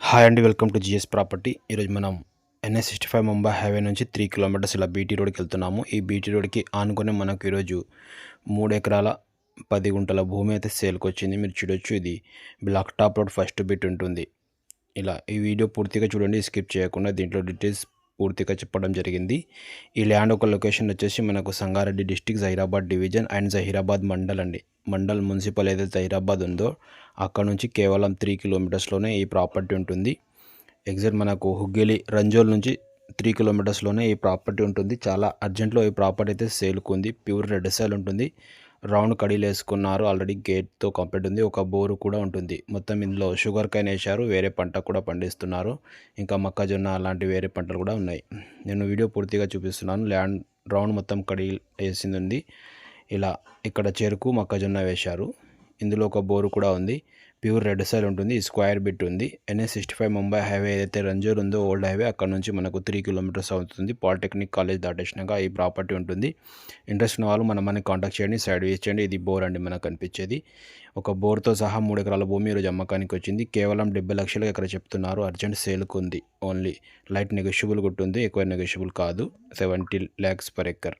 Hi అండి welcome to GS property ఈరోజు మనం N S sixty five Mumbai highway నుంచి త్రీ కిలోమీటర్స్ ఇలా బీటీ రోడ్కి వెళ్తున్నాము. ఈ బీటీ రోడ్కి ఆనుకొని మనకు ఈరోజు మూడు ఎకరాల పది గుంటల భూమి అయితే సేల్కి వచ్చింది. మీరు చూడొచ్చు ఇది black top road first bit ఉంటుంది. ఇలా ఈ వీడియో పూర్తిగా చూడండి స్కిప్ చేయకుండా దీంట్లో డీటెయిల్స్ పూర్తిగా చెప్పడం జరిగింది. ఈ ల్యాండ్ ఒక లొకేషన్ వచ్చేసి మనకు Sangareddy district Zaheerabad division and Zaheerabad mandal అండి. మండల్ మున్సిపల్ ఏదైతే జహీరాబాద్ ఉందో అక్కడ నుంచి కేవలం త్రీ కిలోమీటర్స్లోనే ఈ ప్రాపర్టీ ఉంటుంది. ఎగ్జాక్ట్ మనకు హుగ్గేలి రంజోల్ నుంచి త్రీ కిలోమీటర్స్లోనే ఈ ప్రాపర్టీ ఉంటుంది. చాలా అర్జెంట్లో ఈ ప్రాపర్టీ అయితే సేల్కుంది ప్యూర్ రెడ్ సైల్ ఉంటుంది. రౌండ్ కడీలు వేసుకున్నారు ఆల్రెడీ గేట్తో కంప్లీట్ ఉంది. ఒక బోరు కూడా ఉంటుంది. మొత్తం ఇందులో షుగర్ కైన్ వేశారు. వేరే పంట కూడా పండిస్తున్నారు. ఇంకా మొక్కజొన్న అలాంటి వేరే పంటలు కూడా ఉన్నాయి. నేను వీడియో పూర్తిగా చూపిస్తున్నాను. ల్యాండ్ రౌండ్ మొత్తం కడి వేసింది ఉంది. ఇలా ఇక్కడ చెరుకు మొక్కజొన్న వేశారు. ఇందులో ఒక బోరు కూడా ఉంది. ప్యూర్ రెడ్ సైల్ ఉంటుంది. స్క్వేర్ బిట్ ఉంది. N S sixty five Mumbai highway ఏదైతే రంజూర్ ఉందో ఓల్డ్ హైవే అక్కడ నుంచి మనకు త్రీ కిలోమీటర్స్ అవుతుంది. పాలిటెక్నిక్ కాలేజ్ దాటేసినాక ఈ ప్రాపర్టీ ఉంటుంది. ఇంట్రెస్ట్ ఉన్న వాళ్ళు మన మనకి కాంటాక్ట్ చేయండి. సైడ్ వేస్ చేయండి. ఇది బోర్ అండి మనకు కనిపించేది ఒక బోర్తో సహా మూడు ఎకరాల భూమి ఈరోజు అమ్మకానికి వచ్చింది. కేవలం డెబ్బై లక్షలు ఇక్కడ చెప్తున్నారు? అర్జెంట్ సేల్కు ఉంది. ఓన్లీ లైట్ నెగోషియబుల్ ఉంటుంది ఎక్కువ నెగోషియబుల్ కాదు. Seventy lakhs per acre.